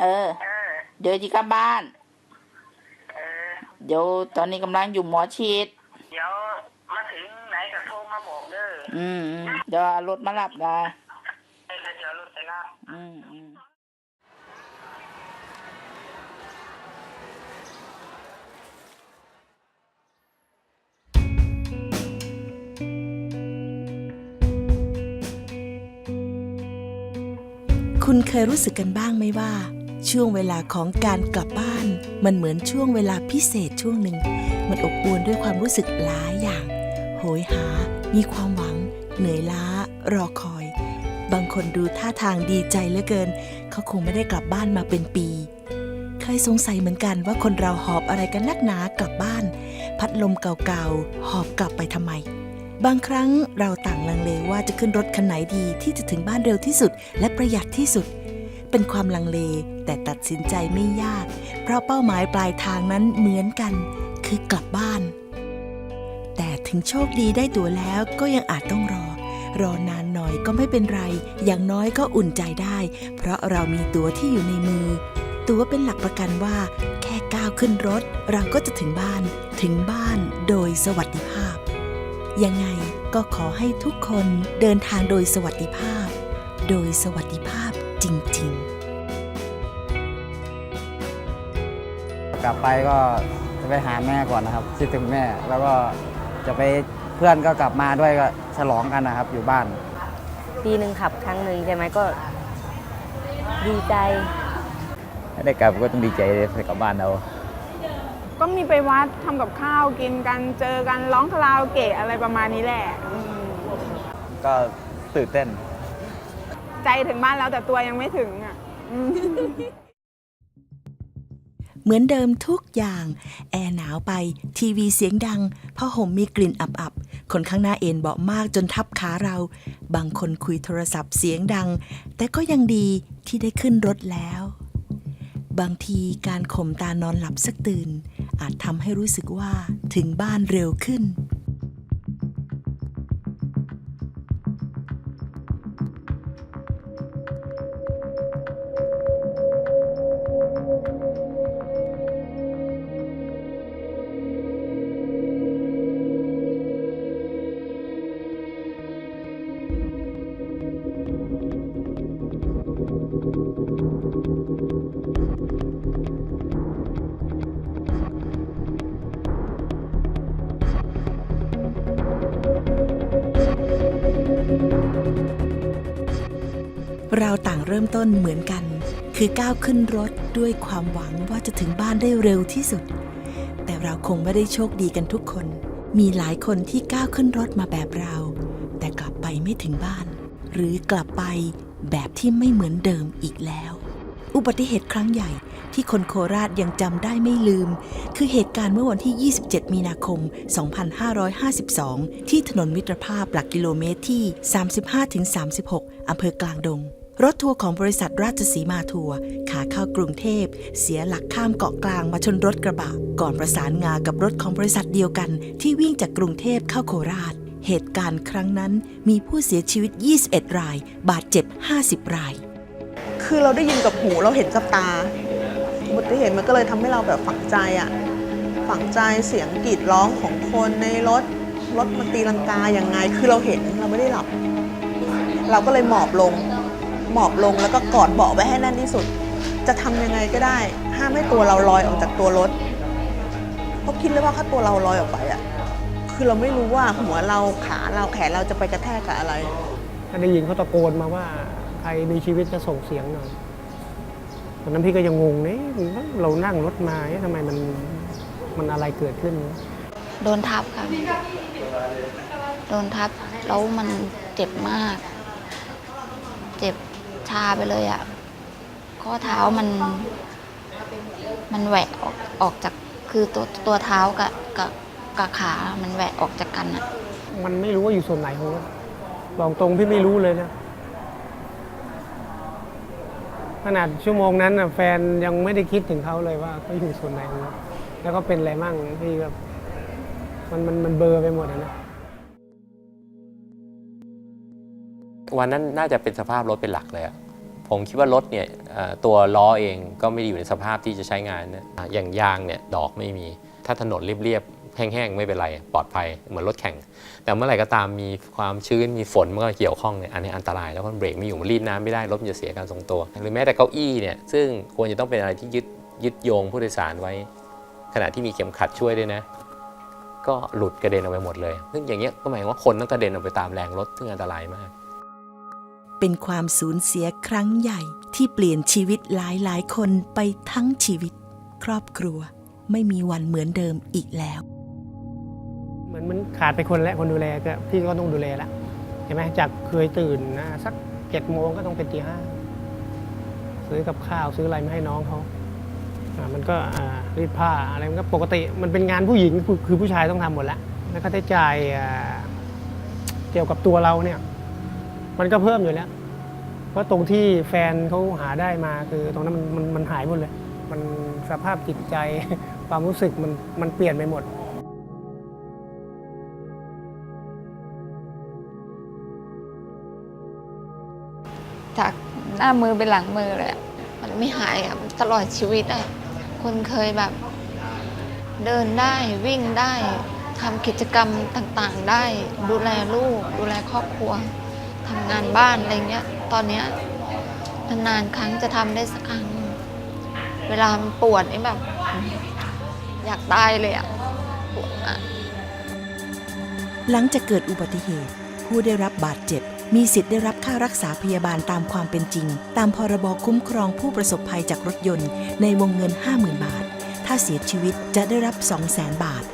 อยายเออ เออ เดี๋ยวจีกลับบ้าน เออ เดี๋ยวตอนนี้กำลังอยู่หมอฉีดเดี๋ยวมาถึงไหนก็โทรมาบอกเด้ออืมอืมเดี๋ยวเอารถมารับนะเออเดี๋ยวรถไปรับ อืมอืมคุณเคยรู้สึกกันบ้างไหมว่า ช่วงเวลาของการกลับบ้าน มันเหมือนช่วงเวลาพิเศษช่วงหนึ่ง มันอบอวลด้วยความรู้สึกหลายอย่าง โหยหา มีความหวัง เหนื่อยล้า รอคอย บางคนดูท่าทางดีใจเหลือเกิน เขาคงไม่ได้กลับบ้านมาเป็นปี เคยสงสัยเหมือนกันว่าคนเราหอบอะไรกันนักหนากลับบ้าน พัดลมเก่าๆ หอบกลับไปทำไมบางครั้งเราต่างลังเลว่าจะขึ้นรถคันไหนดีที่จะถึงบ้านเร็วที่สุด และประหยัดที่สุด เป็นความลังเล แต่ตัดสินใจไม่ยาก เพราะเป้าหมายปลายทางนั้นเหมือนกัน คือกลับบ้าน แต่ถึงโชคดีได้ตั๋วแล้วก็ยังอาจต้องรอ รอนานหน่อยก็ไม่เป็นไร อย่างน้อยก็อุ่นใจได้ เพราะเรามีตั๋วที่อยู่ในมือ ตั๋วเป็นหลักประกันว่า แค่ก้าวขึ้นรถ เราก็จะถึงบ้าน ถึงบ้านโดยสวัสดิภาพ ยังไงก็ขอให้ทุกคนเดินทางโดยสวัสดิภาพ โดยสวัสดิภาพ กลับไปก็จะไปหาแม่ก่อนนะครับคิดถึงแม่ แล้วก็จะไปเพื่อนก็กลับมาด้วยก็ฉลองกันนะครับอยู่บ้าน ปีหนึ่งขับครั้งหนึ่งใช่ไหมก็ดีใจ ถ้าได้กลับก็ต้องดีใจเลยไปกลับบ้านเรา ก็มีไปวัดทำกับข้าวกินกันเจอกันร้องคาราโอเกะอะไรประมาณนี้แหละอืมก็ตื่นเต้น ใจถึงบ้านแล้วแต่ตัวยังไม่ถึงอะอืม เหมือนเดิมทุกอย่าง แอร์หนาวไป ทีวีเสียงดังผ้าห่มมีกลิ่นอับๆ คนข้างหน้าเอ็นเบาะมากจนทับขาเรา บางคนคุยโทรศัพท์เสียงดัง แต่ก็ยังดีที่ได้ขึ้นรถแล้ว บางทีการข่มตานอนหลับสักตื่น อาจทำให้รู้สึกว่าถึงบ้านเร็วขึ้น เราต่างเริ่มต้นเหมือนกัน คือก้าวขึ้นรถด้วยความหวังว่าจะถึงบ้านได้เร็วที่สุด แต่เราคงไม่ได้โชคดีกันทุกคน มีหลายคนที่ก้าวขึ้นรถมาแบบเรา แต่กลับไปไม่ถึงบ้าน หรือกลับไปแบบที่ไม่เหมือนเดิมอีกแล้ว อุบัติเหตุครั้งใหญ่ที่คนโคราชยังจำได้ไม่ลืม คือเหตุการณ์เมื่อวันที่ 27 มีนาคม 2552 ที่ถนนมิตรภาพหลักกิโลเมตรที่ 35-36 อำเภอกลางดง รถทัวร์ของบริษัทราชสีมาทัวร์ขาเข้ากรุงเทพ เสียหลักข้ามเกาะกลางมาชนรถกระบะ ก่อนประสานงากับรถของบริษัทเดียวกัน ที่วิ่งจากกรุงเทพเข้าโคราช เหตุการณ์ครั้งนั้นมีผู้เสียชีวิต 21 ราย บาดเจ็บ 50 ราย คือเราได้ยินกับหูเราเห็นกับตาอุบัติเหตุมันก็เลยทำให้เราแบบฝังใจอะฝังใจเสียงกรีดร้องของคนในรถรถมันตีลังกาอย่างไง คือเราเห็นเราไม่ได้หลับ เราก็เลยหมอบลง หมอบลงแล้วก็กอดเบาะไว้ให้แน่นที่สุด จะทำยังไงก็ได้ ห้ามให้ตัวเราลอยออกจากตัวรถเพราะคิดเลยว่าถ้าตัวเราลอยออกไปอะคือเราไม่รู้ว่าหัวเราขาเราแขนเราจะไปกระแทกกับอะไร ถ้าได้ยินเขาตะโกนมาว่า รมีชีวิตจะส่งเสียงหน่อยตอนนั้นพี่ก็ยังงงเนี่ยเรานั่งรถมาเอ๊ะทำไมมันมันอะไรเกิดขึ้น โดนทับครับโดนทับแล้วมันเจ็บมาก เจ็บชาไปเลยอะ่ะ ข้อเท้ามัน มันแหวกออกออกจากคือตัวตัวเท้ากับกับกับขา มันแหวกออกจากกันอะ่ะ มันไม่รู้ว่าอยู่ส่วนไหนของรถบอกตรงพี่ไม่รู้เลยนะ ขนาดชั่วโมงนั้นนะแฟนยังไม่ได้คิดถึงเขาเลยว่าเขาอยู่ส่วนไหนของรถแล้วก็เป็นอะไรมั่งพี่แบบมันมันมันเบลอร์ไปหมดอะนะ วันนั้นน่าจะเป็นสภาพรถเป็นหลักเลยอะผมคิดว่ารถเนี่ยเอ่อตัวล้อเองก็ไม่ได้อยู่ในสภาพที่จะใช้งานนะอะอย่างยางเนี่ยดอกไม่มี ถ้าถนนเรียบ แห้งๆไม่เป็นไรปลอดภัยเหมือนรถแข่ง แต่เมื่อไหร่ก็ตามมีความชื้นมีฝนมันก็เกี่ยวข้องเนี่ยอันนี้อันตรายแล้วมันเบรกไม่อยู่มันรีดน้ำไม่ได้รถมันจะเสียการทรงตัว หรือแม้แต่เก้าอี้เนี่ยซึ่งควรจะต้องเป็นอะไรที่ยึดยึดโยงผู้โดยสารไว้ ขณะที่มีเข็มขัดช่วยด้วยนะ ก็หลุดกระเด็นออกไปหมดเลย ซึ่งอย่างเงี้ยก็หมายว่าคนต้องกระเด็นออกไปตามแรงรถซึ่งอันตรายมาก เป็นความสูญเสียครั้งใหญ่ที่เปลี่ยนชีวิตหลายหลายคนไปทั้งชีวิต ครอบครัวไม่มีวันเหมือนเดิมอีกแล้ว มือนมันขาดไปคนแล้วคนดูแลก็พี่ก็ต้องดูแลละใช่ไหมจากเคยตื่นนะสักเจ็ดโมงก็ต้องเป็นตีห้าซื้อกับข้าวซื้ออะไรมาให้น้องเขามันก็รีดผ้าอะไรมันก็ปกติมันเป็นงานผู้หญิงคือผู้ชายต้องทำหมดแล้วแล้วค่าใช้จ่ายเกี่ยวกับตัวเราเนี่ย มันก็เพิ่มอยู่แล้วเพราะตรงที่แฟนเขาหาได้มาคือตรงนั้นมันมันมันหายหมดเลย มันสภาพจิตใจความรู้สึกมันมันเปลี่ยนไปหมด น้ามือเป็นหลังมือเลยอะมันไม่หายอะมันตลอดชีวิตอะคนเคยแบบ เดินได้วิ่งได้ทำกิจกรรมต่างๆ ได้ดูแลลูก ดูแลครอบครัวทำงานบ้านอะไรเงี้ย ตอนเนี้ยนานๆครั้งจะทำได้สักครั้ง เวลามันปวดนี่แบบ อยากตายเลยอะปวดอะ หลังจากเกิดอุบัติเหตุ ผู้ได้รับบาดเจ็บ มีสิทธิ์ได้รับค่ารักษาพยาบาลตามความเป็นจริง ตามพรบคุ้มครองผู้ประสบภัยจากรถยนต์ ในวงเงิน 50,000 บาท ถ้าเสียชีวิตจะได้รับ 200,000 บาท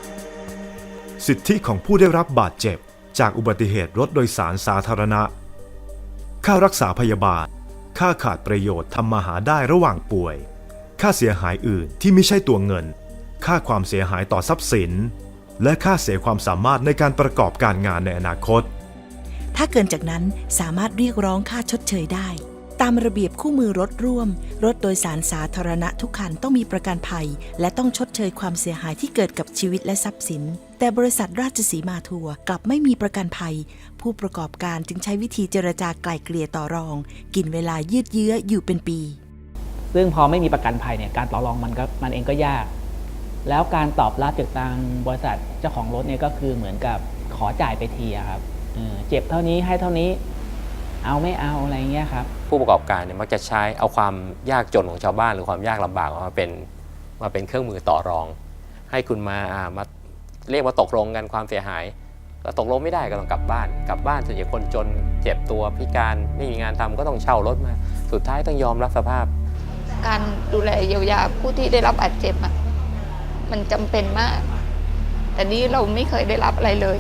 สิทธิของผู้ได้รับบาดเจ็บ จากอุบัติเหตุรถโดยสารสาธารณะ ค่ารักษาพยาบาล ค่าขาดประโยชน์ทำมาหาได้ระหว่างป่วย ค่าเสียหายอื่นที่ไม่ใช่ตัวเงิน ค่าความเสียหายต่อทรัพย์สิน และค่าเสียความสามารถในการประกอบการงานในอนาคต ถ้าเกินจากนั้นสามารถเรียกร้องค่าชดเชยได้ ตามระเบียบคู่มือรถร่วม รถโดยสารสาธารณะทุกคันต้องมีประกันภัย และต้องชดเชยความเสียหายที่เกิดกับชีวิตและทรัพย์สิน แต่บริษัทราชสีมาทัวร์กลับไม่มีประกันภัย ผู้ประกอบการจึงใช้วิธีเจรจาไกล่เกลี่ยต่อรอง กินเวลายืดเยื้ออยู่เป็นปี ซึ่งพอไม่มีประกันภัยเนี่ยการต่อรองมันก็มันเองก็ยาก แล้วการตอบรับจากทางบริษัทเจ้าของรถเนี่ยก็คือเหมือนกับขอจ่ายไปทีครับ เออเจ็บเท่านี้ให้เท่านี้ เอาไม่เอาอะไรเงี้ยครับ ผู้ประกอบการเนี่ยมักจะใช้เอาความยากจนของชาวบ้านหรือความยากลำบากมาเป็นมาเป็นเครื่องมือต่อรอง ให้คุณมาอ่ามาเรียกว่าตกลงกันความเสียหายก็ตกลงไม่ได้ก็ต้องกลับบ้าน กลับบ้านส่วนใหญ่คนจนเจ็บตัวพิการไม่มีงานทำก็ต้องเช่ารถมา สุดท้ายต้องยอมรับสภาพ การดูแลเยียวยาผู้ที่ได้รับบาดเจ็บอะมันจำเป็นมาก แต่นี่เราไม่เคยได้รับอะไรเลย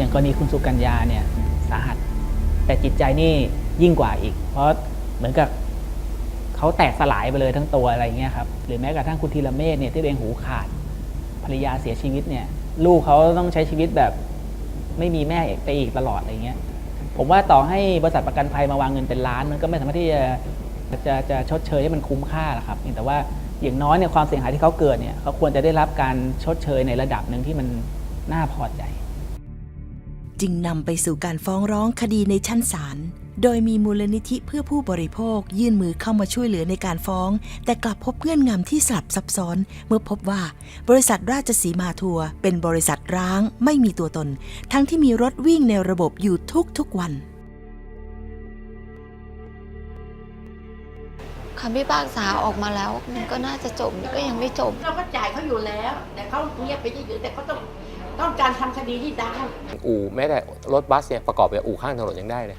อย่างกรณีคุณสุกัญญาเนี่ยสาหัส แต่จิตใจนี่ยิ่งกว่าอีก เพราะเหมือนกับเขาแตกสลายไปเลยทั้งตัวอะไรเงี้ยครับหรือแม้กระทั่งคุณธีรเมธเนี่ยที่เองหูขาดภรรยาเสียชีวิตเนี่ยลูกเขาต้องใช้ชีวิตแบบไม่มีแม่ไปอีกตลอดอะไรเงี้ยผมว่าต่อให้บริษัทประกันภัยมาวางเงินเป็นล้าน มันก็ไม่สามารถที่จะจะจะชดเชยให้มันคุ้มค่าหรอกครับแต่ว่าอย่างน้อยเนี่ยความเสียหายที่เขาเกิดเนี่ยเขาควรจะได้รับการชดเชยในระดับหนึ่งที่มันน่าพอใจ จึงนำไปสู่การฟ้องร้องคดีในชั้นศาล โดยมีมูลนิธิเพื่อผู้บริโภคยื่นมือเข้ามาช่วยเหลือในการฟ้อง แต่กลับพบเงื่อนงำที่สลับซับซ้อน เมื่อพบว่าบริษัทราชสีมาทัวร์เป็นบริษัทร้างไม่มีตัวตน ทั้งที่มีรถวิ่งในระบบอยู่ทุกๆวันคำพิพากษาออกมาแล้วมันก็น่าจะจบก็ยังไม่จบ เราก็จ่ายเขาอยู่แล้ว แต่เขาเงียบไปเฉยๆแต่เขาต้อง ต้องการทำคดีที่ได้อู่แม้แต่รถบัสเนี่ยประกอบไปอู่ข้างถนนยังได้เลย